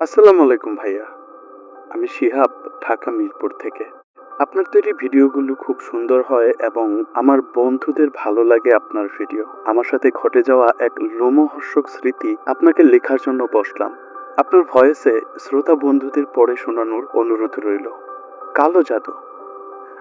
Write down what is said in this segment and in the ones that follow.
আসসালামু আলাইকুম ভাইয়া। আমি শিহাব, ঢাকা মিরপুর থেকে। আপনার তৈরি ভিডিওগুলো খুব সুন্দর হয় এবং আমার বন্ধুদের ভালো লাগে আপনার ভিডিও। আমার সাথে ঘটে যাওয়া এক লোমহর্ষক স্মৃতি আপনাকে লেখার জন্য বসলাম। আপনার ভয়েসে শ্রোতা বন্ধুদের পড়ে শোনানোর অনুরোধ রইল। কালো জাদু।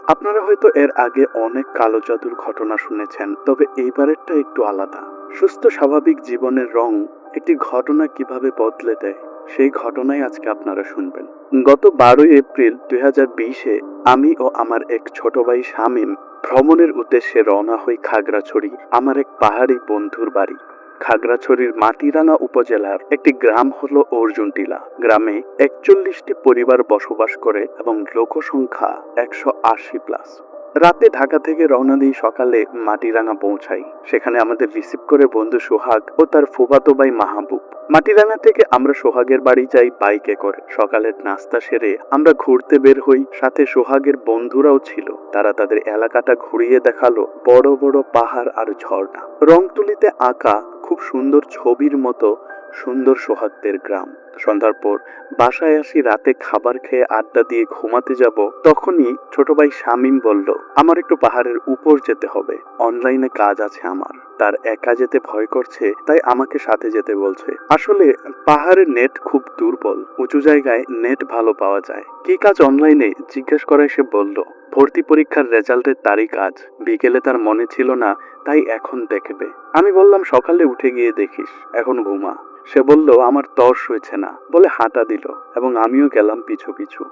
আপনারা হয়তো এর আগে অনেক কালো জাদুর ঘটনা শুনেছেন, তবে এইবারেরটা একটু আলাদা। সুস্থ স্বাভাবিক জীবনের রং একটি ঘটনা কীভাবে বদলে দেয়? সেই ঘটনাই আজকে আপনারা শুনবেন। গত বারোই এপ্রিল দুই বিশে আমি ও আমার এক ছোট ভাই শামীম ভ্রমণের উদ্দেশ্যে রওনা হই খাগড়াছড়ি, আমার এক পাহাড়ি বন্ধুর বাড়ি। খাগড়াছড়ির মাটিরাঙ্গা উপজেলার একটি গ্রাম হলো অর্জুনটিলা। গ্রামে একচল্লিশটি পরিবার বসবাস করে এবং লোকসংখ্যা একশো আশি প্লাস রাতে ঢাকা থেকে রওনা দিই সকালে মাটিরাঙ্গা পৌঁছাই। সেখানে আমাদের রিসিভ করে বন্ধু সোহাগ ও তার ফুফাতো ভাই মাহবুব। মাটিরাঙ্গা থেকে আমরা সোহাগের বাড়ি যাই বাইকে করে। সকালের নাস্তা সেরে আমরা ঘুরতে বের হই। সাথে সোহাগের বন্ধুরাও ছিল। তারা তাদের এলাকাটা ঘুরিয়ে দেখাল বড় বড় পাহাড় আর ঝর্ণা। রংতুলিতে আঁকা খুব সুন্দর ছবির মতো সুন্দর সোহাগদের গ্রাম। সন্ধ্যার পর বাসায় আসি, রাতে খাবার খেয়ে আড্ডা দিয়ে ঘুমাতে যাব। তখনই ছোট ভাই শামিম বলল, আমার একটু পাহাড়ের উপর যেতে হবে। অনলাইনে কাজ আছে আমার। তার একা যেতে ভয় করছে, তাই আমাকে সাথে যেতে বলছে। আসলে পাহাড়ের নেট খুব দুর্বল। উঁচু জায়গায় নেট ভালো পাওয়া যায়। কি কাজ অনলাইনে? জিজ্ঞেস করায় সে বলল, ভর্তি পরীক্ষার রেজাল্টের তারিখ আজ। বিকেলে তার মনে ছিল না, তাই এখন দেখবে। আমি বললাম, সকালে উঠে গিয়ে দেখিস। এখন ঘুমা। সে বলল, আমার তর্স হয়েছে বলে হাঁটা দিল এবং আমিও গেলাম পিছু পিছু।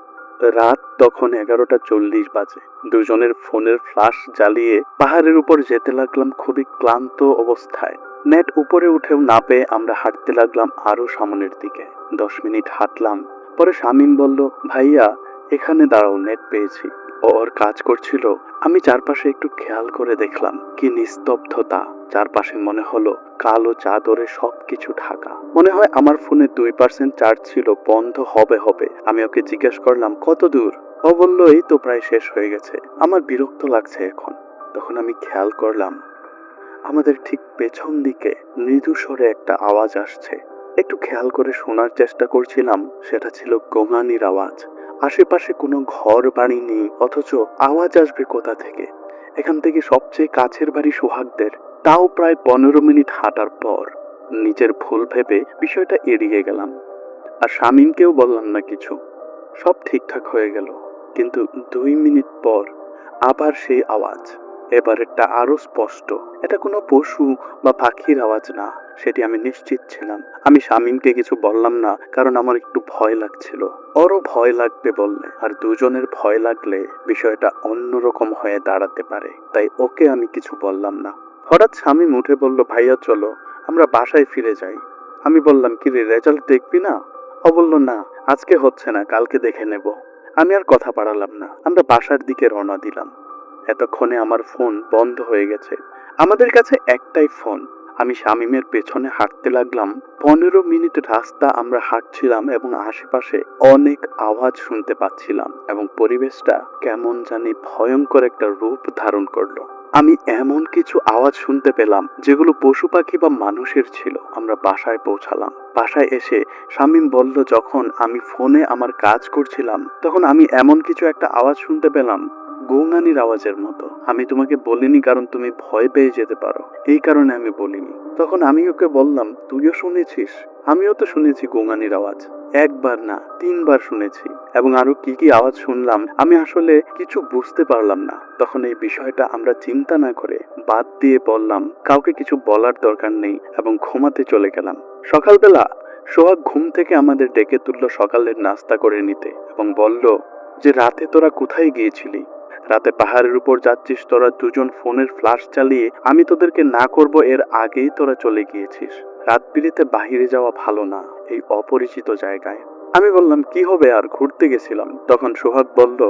রাত তখন এগারোটা চল্লিশ বাজে। দুজনের ফোনের ফ্লাশ জ্বালিয়ে পাহাড়ের উপর যেতে লাগলাম খুবই ক্লান্ত অবস্থায়। নেট উপরে উঠেও না পেয়ে আমরা হাঁটতে লাগলাম আরও সামনের দিকে। দশ মিনিট হাঁটলাম। পরে শামিম বলল, ভাইয়া, এখানে দাঁড়াও, নেট পেয়েছি। ওর কাজ করছিল। আমি চারপাশে একটু খেয়াল করে দেখলাম কি নিস্তব্ধতা। চারপাশে মনে হলো কালো চাদরে সবকিছু ঢাকা। মনে হয় আমার ফোনে দুই পার্সেন্ট চার্জ ছিল, বন্ধ হবে হবে। আমি ওকে জিজ্ঞেস করলাম, কত দূর? ও বলল, এই তো প্রায় শেষ হয়ে গেছে। আমার বিরক্ত লাগছে এখন। তখন আমি খেয়াল করলাম, আমাদের ঠিক পেছন দিকে মৃদু স্বরে একটা আওয়াজ আসছে। একটু খেয়াল করে শোনার চেষ্টা করছিলাম, সেটা ছিল গোঙানির আওয়াজ। আশেপাশে কোনো ঘর, বাড়ি নেই, অথচ আওয়াজ আসবে কোথা থেকে? এখান থেকে সবচেয়ে কাছের বাড়ি সোহাগদের। তাও প্রায় পনেরো মিনিট হাঁটার পর নিজের ভুল ভেবে বিষয়টা এড়িয়ে গেলাম। আর শামীমকেও বললাম না কিছু। সব ঠিকঠাক হয়ে গেল। কিন্তু দুই মিনিট পর আবার সেই আওয়াজ। এবারেরটা আরও স্পষ্ট। এটা কোনো পশু বা পাখির আওয়াজ না, সেটি আমি নিশ্চিত ছিলাম। আমি শামীমকে কিছু বললাম না, কারণ আমার একটু ভয় লাগছিল। ওরও ভয় লাগবে বললে। আর দুজনের ভয় লাগলে বিষয়টা অন্যরকম হয়ে দাঁড়াতে পারে। তাই ওকে আমি কিছু বললাম না। হঠাৎ শামীম উঠে বলল, ভাইয়া, চলো, আমরা বাসায় ফিরে যাই। আমি বললাম, কি রে রেজাল্ট দেখবি না? ও বলল, না, আজকে হচ্ছে না, কালকে দেখে নেব। আমি আর কথা বাড়ালাম না, আমরা বাসার দিকে রওনা দিলাম। এতক্ষণে আমার ফোন বন্ধ হয়ে গেছে। আমাদের কাছে একটাই ফোন। আমি শামীমের পেছনে হাঁটতে লাগলাম। পনেরো মিনিট রাস্তা আমরা হাঁটছিলাম এবং আশেপাশে অনেক আওয়াজ শুনতে পাচ্ছিলাম এবং পরিবেশটা কেমন জানি ভয়ঙ্কর একটা রূপ ধারণ করল। আমি এমন কিছু আওয়াজ শুনতে পেলাম যেগুলো পশু পাখি বা মানুষের ছিল, আমরা বাসায় পৌঁছালাম। বাসায় এসে শামীম বলল, যখন আমি ফোনে আমার কাজ করছিলাম, তখন আমি এমন কিছু একটা আওয়াজ শুনতে পেলাম, গৌঙানির আওয়াজের মতো। আমি তোমাকে বলিনি, কারণ তুমি ভয় পেয়ে যেতে পারো। এই কারণে আমি বলিনি। তখন আমি ওকে বললাম, তুইও শুনেছিস? আমিও তো শুনেছি গৌঙানির আওয়াজ। একবার না, তিনবার শুনেছি। এবং আরও কি কি আওয়াজ শুনলাম, আমি আসলে কিছু বুঝতে পারলাম না। তখন এই বিষয়টা আমরা চিন্তা না করে বাদ দিয়ে বললাম, কাউকে কিছু বলার দরকার নেই এবং ঘুমাতে চলে গেলাম। সকালবেলা সোহাগ ঘুম থেকে আমাদের ডেকে তুললো সকালের নাস্তা করে নিতে এবং বলল, যে রাতে তোরা কোথায় গিয়েছিলি? রাতে পাহাড়ের উপর যাচ্ছিস, তোরা দুজন ফোনের ফ্লাশ চালিয়ে আমি তোদেরকে না করব, এর আগেই তোরা চলে গিয়েছিস। রাত বিরেতে বাহিরে যাওয়া ভালো না, এই অপরিচিত জায়গায়। আমি বললাম, কি হবে, আর ঘুরতে গেছিলাম? তখন সোহাগ বলল,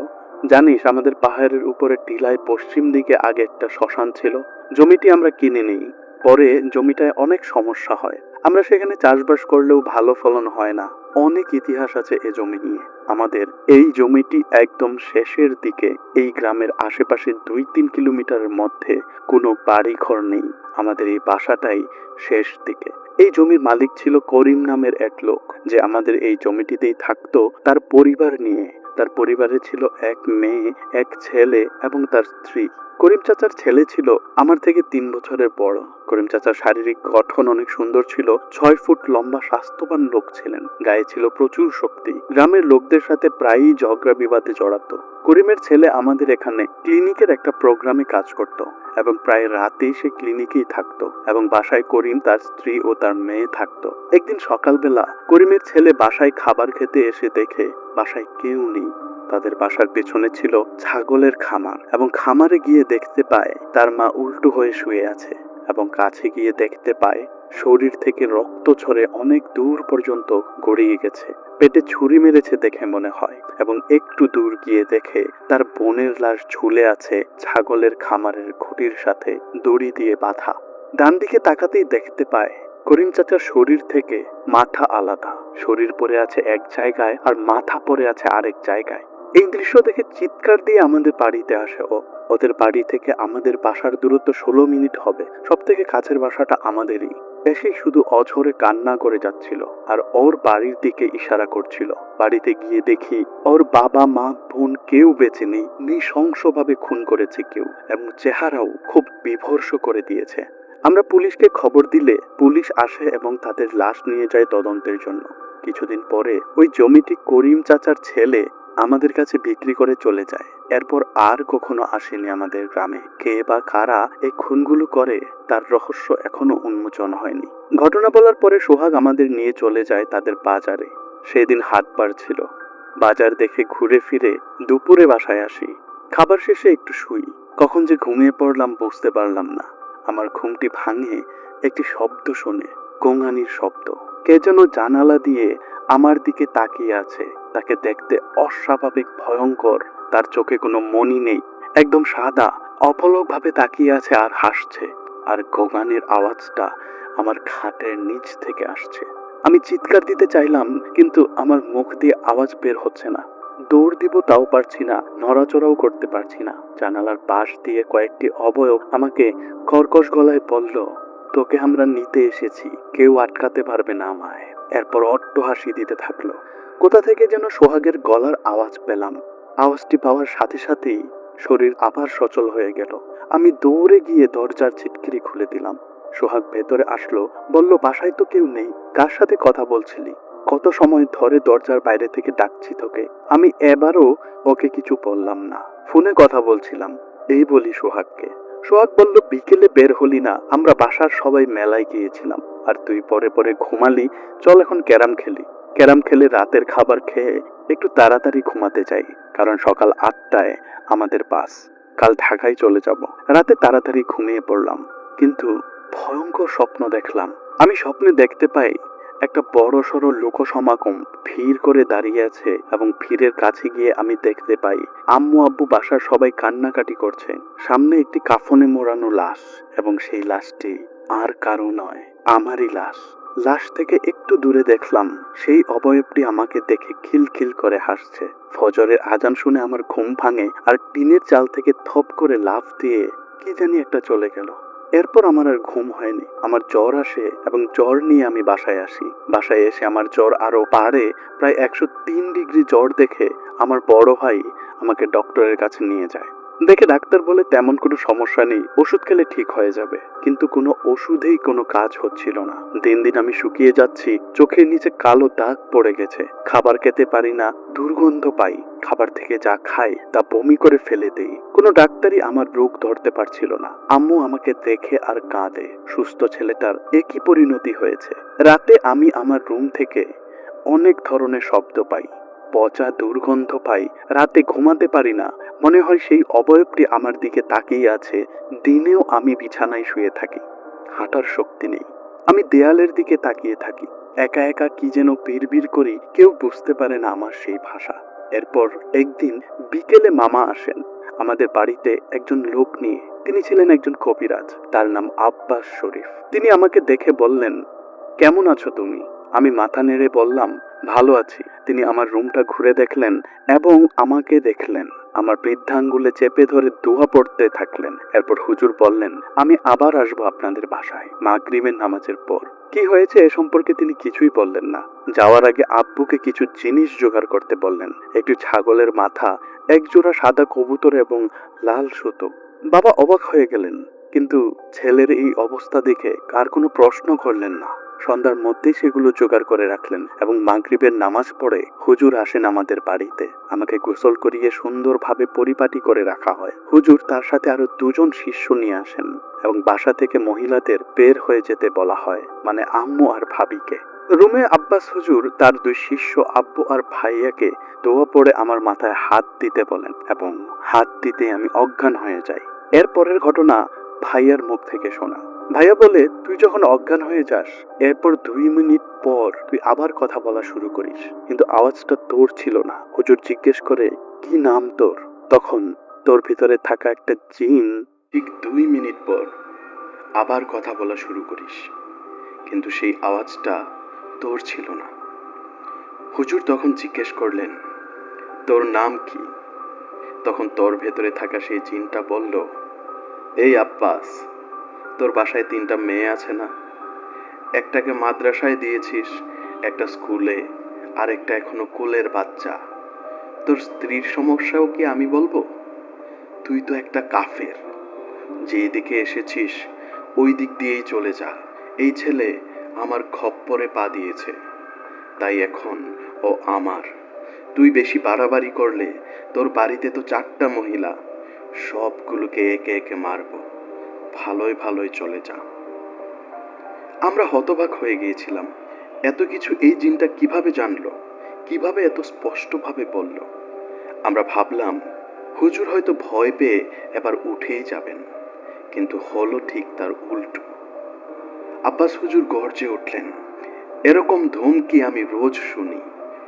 জানিস, আমাদের পাহাড়ের উপরে টিলায় পশ্চিম দিকে আগে একটা শ্মশান ছিল, জমিটি আমরা কিনে নিই। পরে জমিটায় অনেক সমস্যা হয়। আমরা সেখানে চাষবাস করলেও ভালো ফলন হয় না। অনেক ইতিহাস আছে এ জমি নিয়ে। আমাদের এই জমিটি একদম শেষের দিকে। এই গ্রামের আশেপাশে দুই তিন কিলোমিটারের মধ্যে কোনো বাড়ি ঘর নেই। আমাদের এই বাসাটাই শেষ দিকে। এই জমির মালিক ছিল করিম নামের এক লোক যে আমাদের এই জমিটিতেই থাকতো তার পরিবার নিয়ে। তার পরিবারে ছিল এক মেয়ে, এক ছেলে এবং তার স্ত্রী। করিম চাচার ছেলে ছিল আমার থেকে তিন বছরের বড়। করিম চাচার শারীরিক গঠন অনেক সুন্দর ছিল। ছয় ফুট লম্বা, স্বাস্থ্যবান লোক ছিলেন। গায়ে ছিল প্রচুর শক্তি। গ্রামের লোকদের সাথে প্রায়ই ঝগড়া বিবাদে জড়াতো। করিমের ছেলে আমাদের এখানে ক্লিনিকের একটা প্রোগ্রামে কাজ করত এবং প্রায় রাতেই সে ক্লিনিকেই থাকতো এবং বাসায় করিম তার স্ত্রী ও তার মেয়ে থাকতো। একদিন সকালবেলা করিমের ছেলে বাসায় খাবার খেতে এসে দেখে বাসায় কেউ নেই। তাদের বাসার পেছনে ছিল ছাগলের খামার এবং খামারে গিয়ে দেখতে পায় তার মা উল্টো হয়ে শুয়ে আছে এবং কাছে গিয়ে দেখতে পায় শরীর থেকে রক্ত ঝরে অনেক দূর পর্যন্ত গড়িয়ে গেছে। পেটে ছুরি মেরেছে দেখে মনে হয় এবং একটু দূর গিয়ে দেখে তার বোনের লাশ ঝুলে আছে ছাগলের খামারের খুঁটির সাথে দড়ি দিয়ে বাঁধা। ডান দিকে তাকাতেই দেখতে পায় করিম চাচার শরীর থেকে মাথা আলাদা। শরীর পড়ে আছে এক জায়গায় আর মাথা পড়ে আছে আরেক জায়গায়। এই দৃশ্য দেখে চিৎকার দিয়ে আমাদের বাড়িতে আসে ও। ওদের বাড়ি থেকে আমাদের বাসার দূরত্ব ষোলো মিনিট হবে। সব থেকে কাছের বাসাটা আমাদেরই। এসেই শুধু অঝরে কান্না করে যাচ্ছিল আর ওর বাড়ির দিকে ইশারা করছিল। বাড়িতে গিয়ে দেখি ওর বাবা, মা, বোন কেউ বেঁচে নেই। নৃশংসভাবে খুন করেছে কেউ। এবং চেহারাও খুব বিভর্ষ করে দিয়েছে। আমরা পুলিশকে খবর দিলে পুলিশ আসে এবং তাদের লাশ নিয়ে যায় তদন্তের জন্য। কিছুদিন পরে ওই জমিটি করিম চাচার ছেলে আমাদের কাছে বিক্রি করে চলে যায়। এরপর আর কখনো আসেনি আমাদের গ্রামে। কে বা কারা এই খুনগুলো করে তার রহস্য এখনও উন্মোচন হয়নি। ঘটনা বলার পরে সোহাগ আমাদের নিয়ে চলে যায় তাদের বাজারে। সেদিন হাটবার ছিল। বাজার দেখে ঘুরে ফিরে দুপুরে বাসায় আসি। খাবার শেষে একটু শুই। কখন যে ঘুমিয়ে পড়লাম বুঝতে পারলাম না। আমার ঘুমটি ভাঙে, একটি শব্দ শুনে, গোঙানির শব্দ। কে যেন জানালা দিয়ে আমার দিকে তাকিয়ে আছে, তাকে দেখতে অস্বাভাবিক ভয়ঙ্কর, তার চোখে কোনো মনি নেই, একদম সাদা, অপলকভাবে তাকিয়ে আছে আর হাসছে, আর গোগানের আওয়াজটা আমার খাটের নিচ থেকে আসছে। আমি চিৎকার দিতে চাইলাম, কিন্তু আমার মুখ দিয়ে আওয়াজ বের হচ্ছে না। দৌড় দিব তাও পারছি না, নড়াচড়াও করতে পারছি না। জানালার পাশ দিয়ে কয়েকটি অবয়ব আমাকে কর্কশ গলায় বলল, তোকে আমরা নিতে এসেছি, কেউ আটকাতে পারবে না আমায়। এরপর অট্ট হাসি দিতে থাকল। কোথা থেকে যেন সোহাগের গলার আওয়াজ পেলাম। আওয়াজটি পাওয়ার সাথে সাথেই শরীর আবার সচল হয়ে গেল। আমি দৌড়ে গিয়ে দরজার ছিটকিরি খুলে দিলাম। সোহাগ ভেতরে আসলো, বলল, বাসায় তো কেউ নেই, কার সাথে কথা বলছিলি? কত সময় ধরে দরজার বাইরে থেকে ডাকছি তোকে? আমি এবারও ওকে কিছু বললাম না। ফোনে কথা বলছিলাম। এই বলি সোহাগকে। সোহাগ বলল, বিকেলে বের হলি না, আমরা বাসার সবাই মেলায় গিয়েছিলাম। আর তুই পরে পরে ঘুমালি, চল এখন ক্যারাম খেলি। ক্যারাম খেলে রাতের খাবার খেয়ে একটু তাড়াতাড়ি ঘুমাতে চাই কারণ সকাল আটটায় আমাদের বাস। কাল ঢাকায় চলে যাব। রাতে তাড়াতাড়ি ঘুমিয়ে পড়লাম। কিন্তু ভয়ঙ্কর স্বপ্ন দেখলাম। আমি স্বপ্নে দেখতে পাই একটা বড় সড়ো লোক সমাগম ভিড় করে দাঁড়িয়ে আছে এবং ভিড়ের কাছে গিয়ে আমি দেখতে পাই, আম্মু আব্বু বাসার সবাই কান্নাকাটি করছে। সামনে একটি কাফনে মোড়ানো লাশ এবং সেই লাশটি আর কারও নয়, আমারই লাশ। লাশ থেকে একটু দূরে দেখলাম, সেই অবয়বটি আমাকে দেখে খিলখিল করে হাসছে। ফজরের আজান শুনে আমার ঘুম ভাঙে আর টিনের চাল থেকে থপ করে লাফ দিয়ে কি জানি একটা চলে গেল। এরপর আমার আর ঘুম হয়নি। আমার জ্বর আসে এবং জ্বর নিয়ে আমি বাসায় আসি। বাসায় এসে আমার জ্বর আরও বাড়ে, প্রায় একশো তিন ডিগ্রি জ্বর দেখে আমার বড় ভাই আমাকে ডক্টরের কাছে নিয়ে যায়। দেখে ডাক্তার বলে তেমন কোনো সমস্যা নেই, ওষুধ খেলে ঠিক হয়ে যাবে। কিন্তু কোনো ওষুধেই কোনো কাজ হচ্ছিল না। দিন দিন আমি শুকিয়ে যাচ্ছি, চোখের নিচে কালো দাগ পড়ে গেছে। খাবার খেতে পারি না, দুর্গন্ধ পাই। খাবার থেকে যা খাই, তা বমি করে ফেলে দেই। কোনো ডাক্তারই আমার রোগ ধরতে পারছিল না। আম্মু আমাকে দেখে আর কাঁদে। সুস্থ ছেলেটার একই পরিণতি হয়েছে। রাতে আমি আমার রুম থেকে অনেক ধরনের শব্দ পাই। পচা দুর্গন্ধ পাই, রাতে ঘুমাতে পারি না। মনে হয় সেই অবয়বটি আমার দিকে তাকিয়ে আছে। দিনেও আমি বিছানায় শুয়ে থাকি। হাঁটার শক্তি নেই। আমি দেয়ালের দিকে তাকিয়ে থাকি। একা একা কি যেন বিড়বিড় করি, কেউ বুঝতে পারে না আমার সেই ভাষা। এরপর একদিন বিকেলে মামা আসেন। আমাদের বাড়িতে একজন লোক নিয়ে। তিনি ছিলেন একজন কবিরাজ। তার নাম আব্বাস শরীফ। তিনি আমাকে দেখে বললেন, কেমন আছো তুমি? আমি মাথা নেড়ে বললাম ভালো আছি। তিনি আমার রুমটা ঘুরে দেখলেন এবং আমাকে দেখলেন। আমার বৃদ্ধাঙ্গুলে চেপে ধরে দোয়া পড়তে থাকলেন। এরপর হুজুর বললেন, আমি আবার আসব আপনাদের বাসায় মাগরিবের নামাজের পর। কি হয়েছে এ সম্পর্কে তিনি কিছুই বললেন না। যাওয়ার আগে আব্বুকে কিছু জিনিস জোগাড় করতে বললেন। একটি ছাগলের মাথা একজোড়া সাদা কবুতর এবং লাল সুতো। বাবা অবাক হয়ে গেলেন, কিন্তু ছেলের এই অবস্থা দেখে কার কোনো প্রশ্ন করলেন না। সন্ধ্যার মধ্যেই সেগুলো জোগাড় করে রাখলেন এবং মাগরিবের নামাজ পড়ে হুজুর আসেন আমাদের বাড়িতে। আমাকে গোসল করিয়ে সুন্দরভাবে পরিপাটি করে রাখা হয়। হুজুর তার সাথে আরও দুজন শিষ্য নিয়ে আসেন এবং বাসা থেকে মহিলাদের বের হয়ে যেতে বলা হয় মানে আম্মু আর ভাবিকে। রুমে আব্বাস হুজুর তার দুই শিষ্য আব্বু আর ভাইয়াকে দোয়া পড়ে আমার মাথায় হাত দিতে বলেন এবং হাত দিতে আমি অজ্ঞান হয়ে যাই। এরপরের ঘটনা ভাইয়ার মুখ থেকে শোনা। ভাইয়া বলে, তুই যখন অজ্ঞান হয়ে যাস, এরপর দুই মিনিট পর তুই আবার কথা বলা শুরু করিস। কিন্তু আওয়াজটা তোর ছিল না। হুজুর জিজ্ঞেস করে, কি নাম তোর? তখন তোর ভিতরে থাকা একটা জিন ঠিক দুই মিনিট পর আবার কথা বলা শুরু করিস। কিন্তু সেই আওয়াজটা তোর ছিল না। হুজুর তখন জিজ্ঞেস করলেন, তোর নাম কি? তখন তোর ভেতরে থাকা সেই জিনটা বলল, এই আব্বাস। তোর বাসায় তিনটা মেয়ে আছে না? একটাকে মাদ্রাসায় দিয়েছিস, একটা স্কুলে আর একটা এখনও কোলের বাচ্চা। তোর স্ত্রীর সমস্যাও কি আমি বলব? তুই তো একটা কাফের। যে দিকে এসেছিস, ওই দিক দিয়েই চলে যা। এই ছেলে আমার খপ্পরে পা দিয়েছে। তাই এখন ও আমার। তুই বেশি বাড়াবাড়ি করলে তোর বাড়িতে তো চারটা মহিলা। সবগুলোকে একে একে মারবো। ভালোই ভালোই চলে যা। আমরা হতবাক হয়ে গিয়েছিলাম। এত কিছু এই জিনটা কীভাবে জানলো? কীভাবে এত স্পষ্টভাবে বলল? আমরা ভাবলাম, হুজুর হয়তো ভয় পেয়ে এবার উঠেই যাবেন, কিন্তু হলো ঠিক তার উল্টো। আব্বাস হুজুর গর্জে উঠলেন, এরকম ধমকি আমি রোজ শুনি।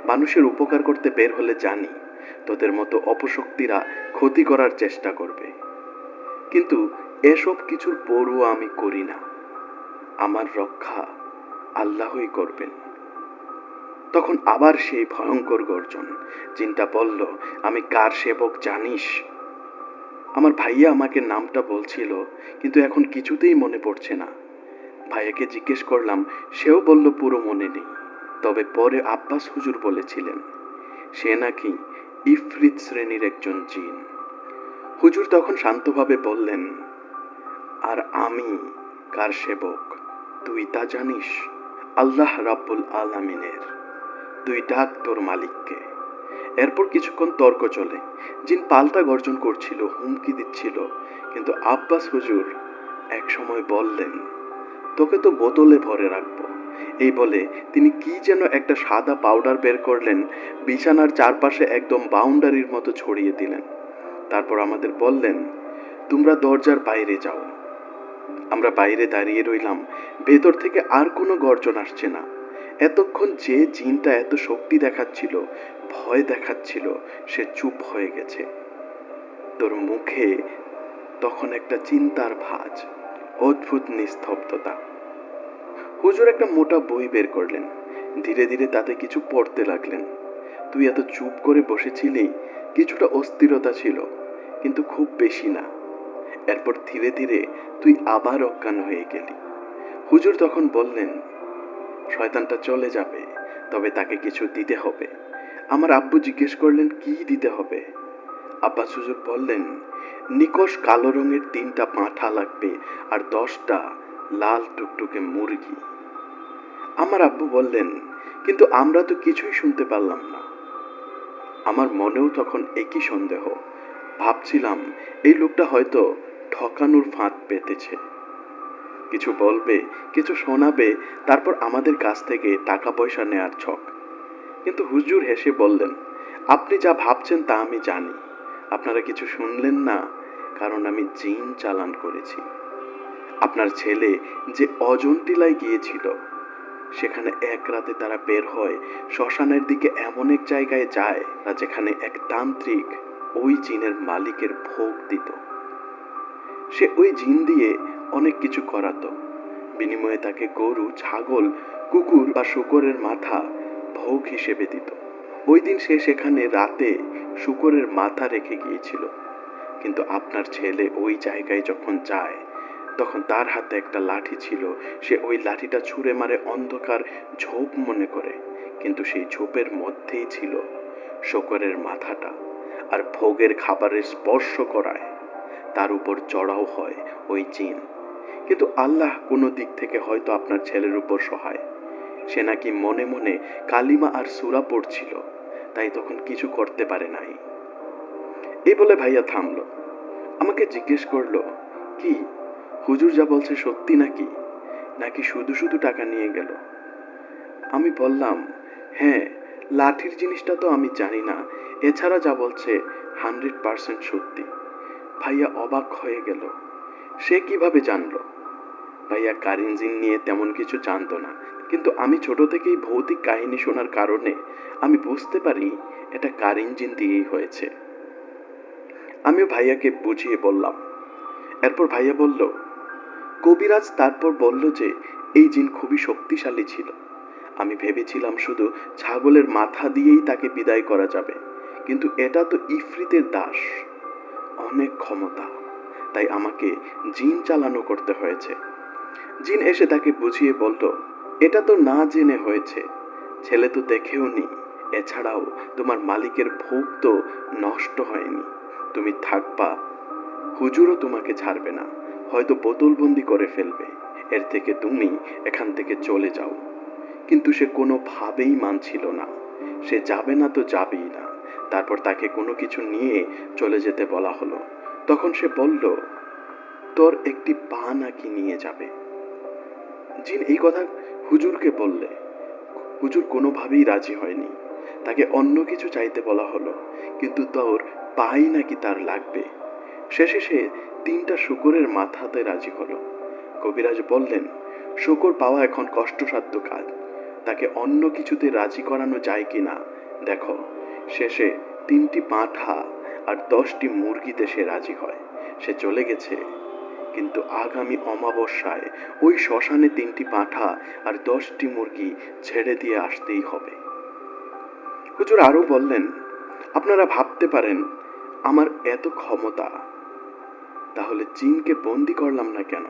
মানুষের উপকার করতে বের হলে জানি, তোদের মতো অপশক্তিরা ক্ষতি করার চেষ্টা করবে। কিন্তু এসব কিছুর পরও আমি করি না। আমার রক্ষা আল্লাহই করবেন। তখন আবার সেই ভয়ঙ্কর গর্জন, জিনটা বলল, আমি কার সেবক জানিস? আমার ভাইয়া আমাকে নামটা বলছিল, কিন্তু এখন কিছুতেই মনে পড়ছে না। ভাইয়াকে জিজ্ঞেস করলাম, সেও বলল, পুরো মনে নেই। তবে পরে আব্বাস হুজুর বলেছিলেন, সে নাকি ইফরিত শ্রেণির একজন জিন। হুজুর তখন শান্তভাবে বললেন আর আমি কার সেবক? তুই তা জানিস? আল্লাহ রাব্বুল আলামিনের। তুই ডাক তোর মালিককে। এরপর কিছুক্ষণ তর্ক চলে। জিন পাল্টা গর্জন করছিল, হুমকি দিচ্ছিল। কিন্তু আব্বাস হুজুর এক সময় বললেন, তোকে তো বোতলে ভরে রাখব। এই বলে তিনি কি যেন একটা সাদা পাউডার বের করলেন, বিছানার চারপাশে একদম বাউন্ডারির মতো ছড়িয়ে দিলেন। তারপর আমাদের বললেন, তোমরা দরজার বাইরে যাও। আমরা বাইরে দাঁড়িয়ে রইলাম, ভেতর থেকে আর কোনো গর্জন আসছে না। এতক্ষণ যে জিনটা এত শক্তি দেখাচ্ছিল, ভয় দেখাচ্ছিল, সে চুপ হয়ে গেছে। তোর মুখে তখন একটা চিন্তার ভাঁজ, অদ্ভুত নিস্তব্ধতা। হুজুর একটা মোটা বই বের করলেন, ধীরে ধীরে তাতে কিছু পড়তে লাগলেন। তুই এত চুপ করে বসেছিলি, কিছুটা অস্থিরতা ছিল, কিন্তু খুব বেশি না। এরপর ধীরে ধীরে তুই আবার অজ্ঞান হয়ে গেলি। হুজুর তখন বললেন, শয়তানটা চলে যাবে, তবে তাকে কিছু দিতে হবে। আমার আব্বু জিজ্ঞেস করলেন, কি দিতে হবে? আব্বাস হুজুর বললেন, নিকশ কালো রঙের তিনটা পাঁঠা লাগবে আর দশটা লাল টুকটুকে মুরগি। আমার আব্বু বললেন, কিন্তু আমরা তো কিছুই শুনতে পারলাম না। আমার মনেও তখন একই সন্দেহ। ভাবছিলাম, এই লোকটা হয়তো ঠকানোর ফাঁদ পেতেছে। কিছু বলবে, কিছু শোনাবে, তারপর আমাদের কাছ থেকে টাকা পয়সা নেয়ার ছক। কিন্তু হুজুর হেসে বললেন, আপনি যা ভাবছেন তা আমি জানি। আপনারা কিছু শুনলেন না, কারণ আমি জিন চালান করেছি। আপনার ছেলে যে অজন্তিলায় গিয়েছিল, সেখানে এক রাতে তারা বের হয়, শ্মশানের দিকে এমন এক জায়গায় যায়, যেখানে এক তান্ত্রিক ওই জিনের মালিকের ভোগ দিত। সে ওই জিন দিয়ে অনেক কিছু করাতো। বিনিময়ে তাকে গরু, ছাগল, কুকুর বা শুকরের মাথা ভোগ হিসেবে দিত। ওই দিন সে সেখানে রাতে শুকরের মাথা রেখে গিয়েছিল। কিন্তু আপনার ছেলে ওই জায়গায় যখন যায়, তখন তার হাতে একটা লাঠি ছিল। সে ওই লাঠিটা ছুঁড়ে মারে অন্ধকার ঝোপ মনে করে। কিন্তু সেই ঝোপের মধ্যেই ছিল শকরের মাথাটা। আর ভোগের খাবারের স্পর্শ করায়। তার উপর চড়াও হয় ওই জিন কিন্তু আল্লাহ কোনো দিক থেকে হয়তো আপনার ছেলের উপর সহায়। সে নাকি মনে মনে কালিমা আর সুরা পড়ছিল, তাই তখন কিছু করতে পারে নাই। এই বলে ভাইয়া থামলো। আমাকে জিজ্ঞেস করল, কি? হুজুর যা বলছে সত্যি নাকি? নাকি শুধু শুধু টাকা নিয়ে গেল? আমি বললাম হ্যাঁ লাঠির জিনিসটা তো আমি জানি না। এছাড়া যা বলছে হান্ড্রেড পার্সেন্ট সত্যি। ভাইয়া অবাক হয়ে গেল। সে কীভাবে জানলো? ভাইয়া কারিনজিন নিয়ে তেমন কিছু জানতো না, কিন্তু আমি ছোট থেকেই ভৌতিক কাহিনী শোনার কারণে আমি বুঝতে পারি এটা কারিনজিন দিয়েই হয়েছে। আমিও ভাইয়াকে বুঝিয়ে বললাম। এরপর ভাইয়া বলল, কবিরাজ তারপর বলল যে এই জিন খুবই শক্তিশালী ছিল। আমি ভেবেছিলাম শুধু ছাগলের মাথা দিয়েই তাকে বিদায় করা যাবে, কিন্তু এটা তো ইফরিতের দাস। অনেক ক্ষমতা। তাই আমাকে জিন চালানো করতে হয়েছে। জিন এসে তাকে বুঝিয়ে বলল, এটা তো না জেনে হয়েছে। ছেলে তো দেখেও নি। এছাড়াও তোমার মালিকের ভোগ তো নষ্ট হয়নি। তুমি থাকবা। হুজুরও তোমাকে ছাড়বে না। হয়তো বোতলবন্দি করে ফেলবে। এর থেকে তুমি এখান থেকে চলে যাও। কিন্তু সে কোনোভাবেই মানছিল না। সে যাবে না তো যাবেই না। তারপর তাকে কোনো কিছু নিয়ে চলে যেতে বলা হলো। তখন সে বলল, তোর একটি পা নাকি নিয়ে যাবে? জিন এই কথা হুজুরকে বললে। হুজুর কোনোভাবেই রাজি হয়নি। তাকে অন্য কিছু চাইতে বলা হলো, কিন্তু তোর পাই নাকি তার লাগবে? শেষে সে তিনটা শুকরের মাথাতে রাজি হলো। কবিরাজ বললেন, শুকর পাওয়া এখন কষ্টসাধ্য কাজ। তাকে অন্য কিছুতে রাজি করানো যায় কি না দেখো শেষে তিনটি পাঁঠা আর দশটি মুরগিতে সে রাজি হয়। সে চলে গেছে। কিন্তু আগামী অমাবস্যায় ওই শ্মশানে তিনটি পাঁঠা আর দশটি মুরগি ছেড়ে দিয়ে আসতেই হবে। হুজুর আরও বললেন, আপনারা ভাবতে পারেন, আমার এত ক্ষমতা, তাহলে চীনকে বন্দি করলাম না কেন?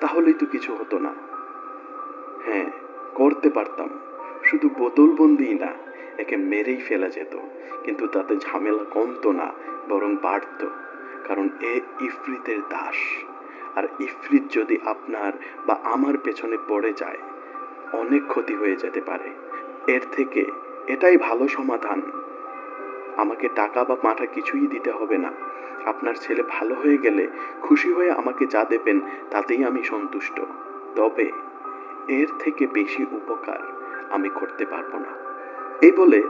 তাহলেই তো কিছু হতো না। হ্যাঁ করতে পারতাম, শুধু বোতলবন্দি না। একে মেরেই ফেলা যেত, কিন্তু তাতে ঝামেলা কমতো না, বরং বাড়ত, কারণ এ ইফরিতের দাস। আর ইফরিত যদি আপনার বা আমার পেছনে পড়ে যায়, অনেক ক্ষতি হয়ে যেতে পারে। এর থেকে এটাই ভালো সমাধান। আমাকে টাকা বা মাথা কিছুই দিতে হবে না। আপনার ছেলে ভালো হয়ে গেলে খুশি হয়ে আমাকে যা দেবেন, তাতেই আমি সন্তুষ্ট। তবে এর থেকে বেশি উপকার আমি করতে পারব না। এই বলে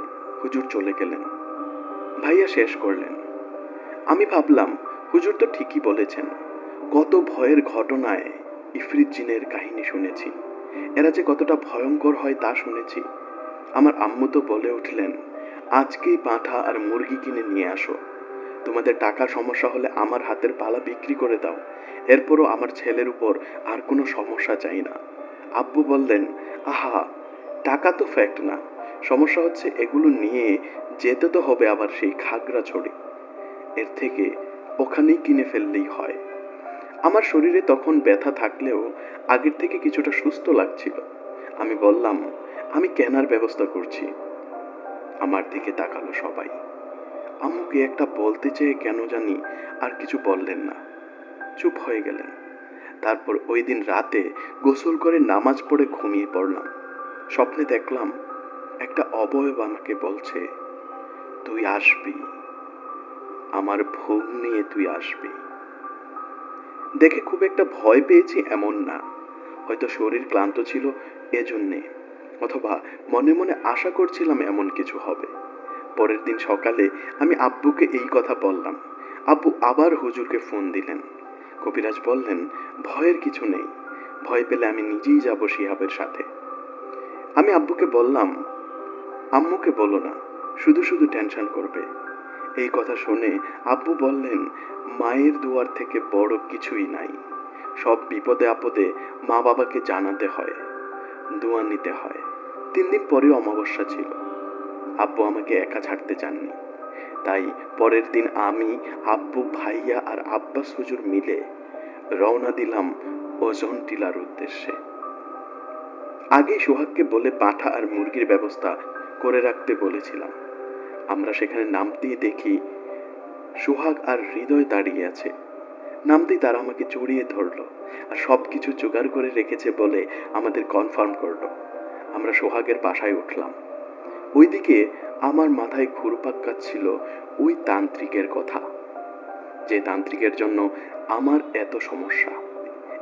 হুজুর চলে গেলেন। ভাইয়া শেষ করলেন। আমি ভাবলাম, হুজুর তো ঠিকই বলেছেন, কত ভয়ের ঘটনায় ইফরিত জিনের কাহিনী শুনেছি। এরা যে কতটা ভয়ঙ্কর হয় তা শুনেছি। আমার আম্মু তো বলে উঠলেন, আজকেই পাঁঠা আর মুরগি কিনে নিয়ে আসো। তোমাদের টাকার সমস্যা হলে আমার হাতের পালা বিক্রি করে দাও। এরপরও আমার ছেলের উপর আর কোনো সমস্যা চাই না। আব্বু বললেন, আহা, টাকা তো ফ্যাক্ট না। সমস্যা হচ্ছে এগুলো নিয়ে যেতে তো হবে আবার সেই খাগড়া ছড়ি এর থেকে ওখানেই কিনে ফেললেই হয়। আমার শরীরে তখন ব্যথা থাকলেও আগের থেকে কিছুটা সুস্থ লাগছিল। আমি বললাম, আমি কেনার ব্যবস্থা করছি। আমার দিকে তাকালো সবাই। আম্মুকে একটা বলতে চেয়ে কেন জানি আর কিছু বললেন না। চুপ হয়ে গেলেন। তারপর ওই দিন রাতে গোসল করে নামাজ পড়ে ঘুমিয়ে পড়লাম। স্বপ্নে দেখলাম একটা অবয়ব আমাকে বলছে, তুই আসবি। আমার ভোগ নিয়ে তুই আসবি। দেখে খুব একটা ভয় পেয়েছি এমন না। হয়তো শরীর ক্লান্ত ছিল এজন্যে, অথবা মনে মনে আশা করছিলাম এমন কিছু হবে। পরের দিন সকালে আমি আব্বুকে এই কথা বললাম। আব্বু আবার হুজুরকে ফোন দিলেন। কবিরাজ বললেন, ভয়ের কিছু নেই। ভয় পেলে আমি নিজেই যাব শিহাবের সাথে। আমি আব্বুকে বললাম আম্মুকে বলো না, শুধু শুধু টেনশন করবে। এই কথা শুনে আব্বু বললেন, মায়ের দুয়ার থেকে বড় কিছুই নাই। সব বিপদে আপদে মা বাবাকে জানাতে হয়, দোয়া নিতে হয়। তিন দিন পরে অমাবস্যা ছিল। আব্বু আমাকে একা ছাড়তে চাননি। তাই পরের দিন আমি, আব্বু, ভাইয়া আর আব্বাস হুজুর মিলে রওনা দিলাম ওজন টিলার উদ্দেশ্যে। আগেই সোহাগকে বলে পাঠা আর মুরগির ব্যবস্থা করে রাখতে বলেছিলাম। আমরা সেখানে নামতেই দেখি সোহাগ আর হৃদয় দাঁড়িয়ে আছে। নামতেই তারা আমাকে জড়িয়ে ধরলো আর সব কিছু জোগাড় করে রেখেছে বলে আমাদের কনফার্ম করল। আমরা সোহাগের বাসায় উঠলাম। ওইদিকে আমার মাথায় ঘুরপাক কাচ্ছিল ওই তান্ত্রিকের কথা, যে তান্ত্রিকের জন্য আমার এত সমস্যা।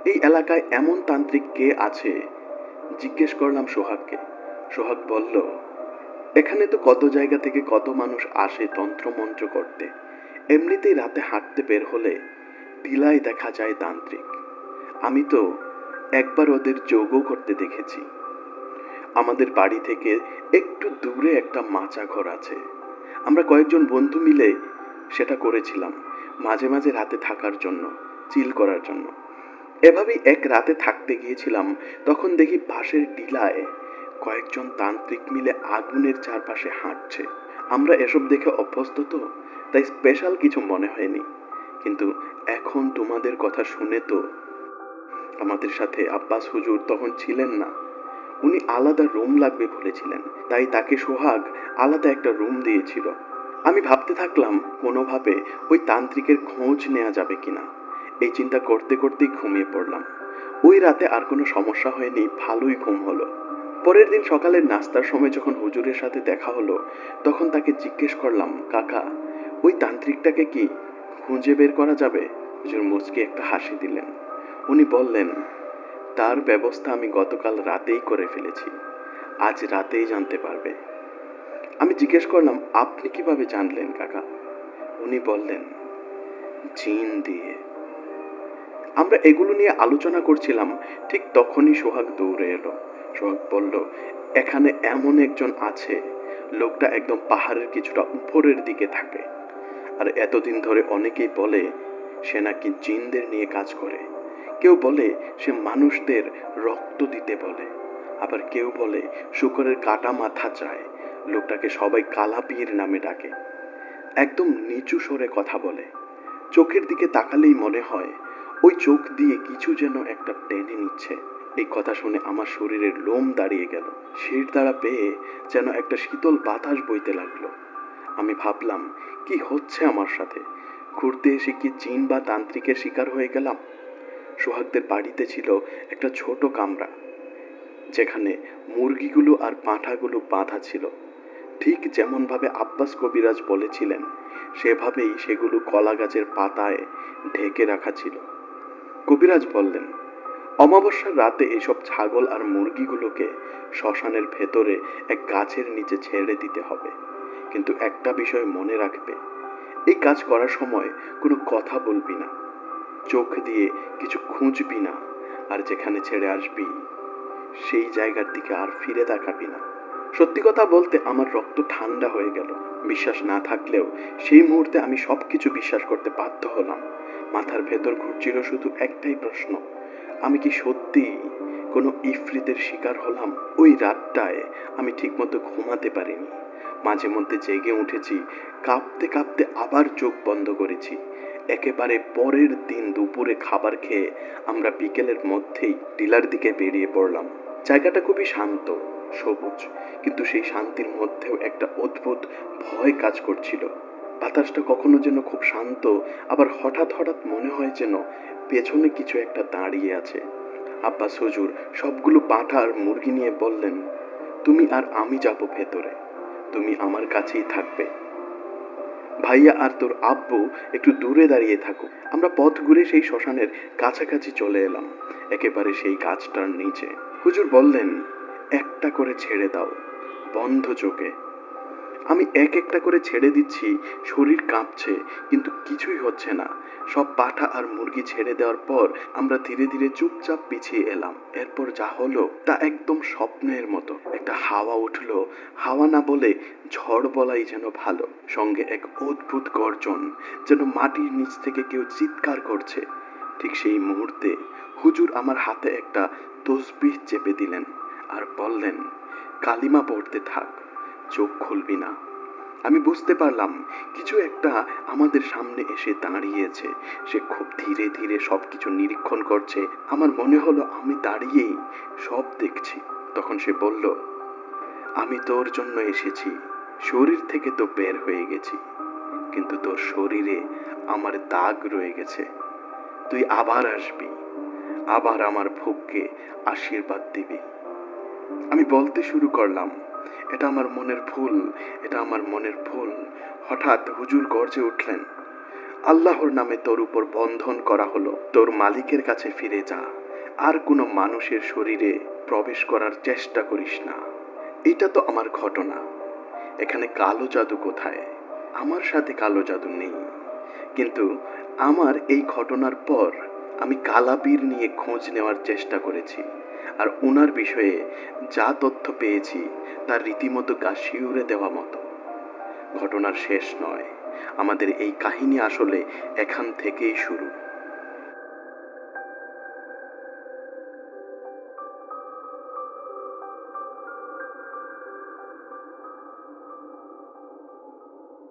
এই এলাকায় এমন তান্ত্রিক কে আছে? জিজ্ঞেস করলাম সোহাগকে। সোহাগ বলল এখানে তো কত জায়গা থেকে কত মানুষ আসে তন্ত্রমন্ত্র করতে। এমনিতেই রাতে হাঁটতে বের হলে টিলায় দেখা যায় তান্ত্রিক। আমি তো একবার ওদের যোগও করতে দেখেছি। আমাদের বাড়ি থেকে একটু দূরে একটা মাচা ঘর আছে। আমরা কয়েকজন বন্ধু মিলে সেটা করেছিলাম, মাঝে মাঝে রাতে থাকার জন্য, চিল করার জন্য। এভাবেই এক রাতে থাকতে গিয়েছিলাম, তখন দেখি পাশের টিলায় কয়েকজন তান্ত্রিক মিলে আগুনের চারপাশে হাঁটছে। আমরা এসব দেখে অভ্যস্ত তো, তাই স্পেশাল কিছু মনে হয়নি। কিন্তু এখন তোমাদের কথা শুনে তো আমাদের সাথে আব্বাস হুজুর তখন ছিলেন না। উনি আলাদা রুম লাগবে বলেছিলেন, তাই তাকে সোহাগ আলাদা একটা রুম দিয়েছিল। আমি ভাবতে থাকলাম, কোনোভাবে ওই তান্ত্রিকের খোঁজ নেওয়া যাবে কিনা। এই চিন্তা করতে করতেই ঘুমিয়ে পড়লাম। ওই রাতে আর কোনো সমস্যা হয়নি, ভালোই ঘুম হলো। পরের দিন সকালের নাস্তার সময় যখন হুজুরের সাথে দেখা হলো, তখন তাকে জিজ্ঞেস করলাম, কাকা, ওই তান্ত্রিকটাকে কি খুঁজে বের করা যাবে? হুজুর মুচকি একটা হাসি দিলেন। উনি বললেন, তার ব্যবস্থা আমি গতকাল রাতেই করে ফেলেছি। আজ রাতেই জানতে পারবে। আমি জিজ্ঞেস করলাম, আপনি কীভাবে জানলেন কাকা? উনি বললেন, জিন দিয়ে। আমরা এগুলো নিয়ে আলোচনা করছিলাম, ঠিক তখনই সোহাগ দৌড়ে এলো। সোহাগ বলল, এখানে এমন একজন আছে। লোকটা একদম পাহাড়ের কিছুটা উপরের দিকে থাকে। আর এতদিন ধরে অনেকেই বলে, সে নাকি জিনদের নিয়ে কাজ করে। কেউ বলে, সে মানুষদের রক্ত দিতে বলে। আবার কেউ বলে, শুকরের কাটা মাথা চায়। লোকটাকে সবাই কালাপীর নামে ডাকে। একদম নিচু স্বরে কথা বলে। চোখের দিকে তাকালেই মনে হয়, ওই চোখ দিয়ে কিছু যেন একটা টেনে নিচ্ছে। এই কথা শুনে আমার শরীরের লোম দাঁড়িয়ে গেল। শির দ্বারা পেয়ে যেন একটা শীতল বাতাস বইতে লাগল। আমি ভাবলাম, কি হচ্ছে আমার সাথে? ঘুরতে এসে কি জিন বা তান্ত্রিকের শিকার হয়ে গেলাম? সোহাগদের বাড়িতে ছিল একটা ছোট কামরা, যেখানে মুরগিগুলো আর পাঁঠাগুলো বাঁধা ছিল। ঠিক যেমনভাবে আব্বাস কবিরাজ বলেছিলেন, সেভাবেই সেগুলো কলা গাছের পাতায় ঢেকে রাখা ছিল। কবিরাজ বললেন অমাবস্যার রাতে এসব ছাগল আর মুরগিগুলোকে শ্মশানের ভেতরে এক গাছের নিচে ছেড়ে দিতে হবে। কিন্তু একটা বিষয় মনে রাখবে, এই কাজ করার সময় কোনো কথা বলবি না, চোখ দিয়ে কিছু খুঁজবি না, আর যেখানে ছেড়ে আসবি, সেই জায়গার দিকে আর ফিরে তাকাবি না। সত্যি কথা বলতে আমার রক্ত ঠান্ডা হয়ে গেল। বিশ্বাস না থাকলেও সেই মুহূর্তে আমি সব কিছু বিশ্বাস করতে বাধ্য হলাম। মাথার ভেতর ঘুরছিল শুধু একটাই প্রশ্ন আমি কি সত্যি কোনো ইফরিতের শিকার হলাম? ওই রাতটায় আমি ঠিকমতো ঘুমাতে পারিনি। মাঝে মধ্যে জেগে উঠেছি, কাঁপতে কাঁপতে আবার চোখ বন্ধ করেছি। একেবারে পরের দিন দুপুরে খাবার খেয়ে আমরা বিকেলের মধ্যেই টিলার দিকে বেরিয়ে পড়লাম। জায়গাটা খুবই শান্ত, সবুজ, কিন্তু সেই শান্তির মধ্যেও একটা অদ্ভুত ভয় কাজ করছিল। বাতাসটা কখনো যেন খুব শান্ত, আবার হঠাৎ হঠাৎ মনে হয় যেন পেছনে কিছু একটা দাঁড়িয়ে আছে। আব্বাস হুজুর সবগুলো পাঁঠা আর মুরগি নিয়ে বললেন, তুমি আর আমি যাব ভেতরে। তুমি আমার কাছেই থাকবে। ভাইয়া আর তোর আব্বু একটু দূরে দাঁড়িয়ে থাকো আমরা পথ ঘুরে সেই শ্মশানের কাছাকাছি চলে এলাম, একেবারে সেই গাছটার নিচে। হুজুর বললেন, একটা করে ছেড়ে দাও, বন্ধ চোখে। আমি এক একটা করে ছেড়ে দিচ্ছি, শরীর কাঁপছে, কিন্তু কিছুই হচ্ছে না। সব পাঠা আর মুরগি ছেড়ে দেওয়ার পর আমরা ধীরে ধীরে চুপচাপ পিছিয়ে এলাম। এরপর যা হলো তা একদম স্বপ্নের মতো। একটা হাওয়া উঠল। হাওয়া না বলে ঝড় বলাই যেন ভালো। সঙ্গে এক অদ্ভুত গর্জন, যেন মাটির নিচ থেকে কেউ চিৎকার করছে। ঠিক সেই মুহূর্তে হুজুর আমার হাতে একটা তসবিহ চেপে দিলেন আর বললেন, কালিমা পড়তে থাক। চোখ খুলবি না। আমি বুঝতে পারলাম, কিছু একটা আমাদের সামনে এসে দাঁড়িয়েছে। সে খুব ধীরে ধীরে সবকিছু নিরীক্ষণ করছে। আমার মনে হলো আমি দাঁড়িয়েই সব দেখছি। তখন সে বলল, আমি তোর জন্য এসেছি। শরীর থেকে তো বের হয়ে গেছি। কিন্তু তোর শরীরে আমার দাগ রয়ে গেছে। তুই আবার আসবি। আবার আমার ভোগকে আশীর্বাদ দিবি। আমি বলতে শুরু করলাম এটা আমার মনের ভুল, এটা আমার মনের ভুল। হঠাৎ হুজুর গর্জে উঠলেন, আল্লাহর নামে তোর উপর বন্ধন করা হলো, তোর মালিকের কাছে ফিরে যা। আর কোনো মানুষের শরীরে প্রবেশ করার চেষ্টা করিস না। এটা তো আমার ঘটনা। এখানে কালো জাদু কোথায়? আমার সাথে কালো জাদু নেই। কিন্তু আমার এই ঘটনার পর আমি কালাবীর নিয়ে খোঁজ নেওয়ার চেষ্টা করেছি, আর ওনার বিষয়ে যা তথ্য পেয়েছি তার রীতিমতো গা শিউরে দেওয়া মতো। ঘটনার শেষ নয়, আমাদের এই কাহিনী আসলে এখান থেকেই শুরু।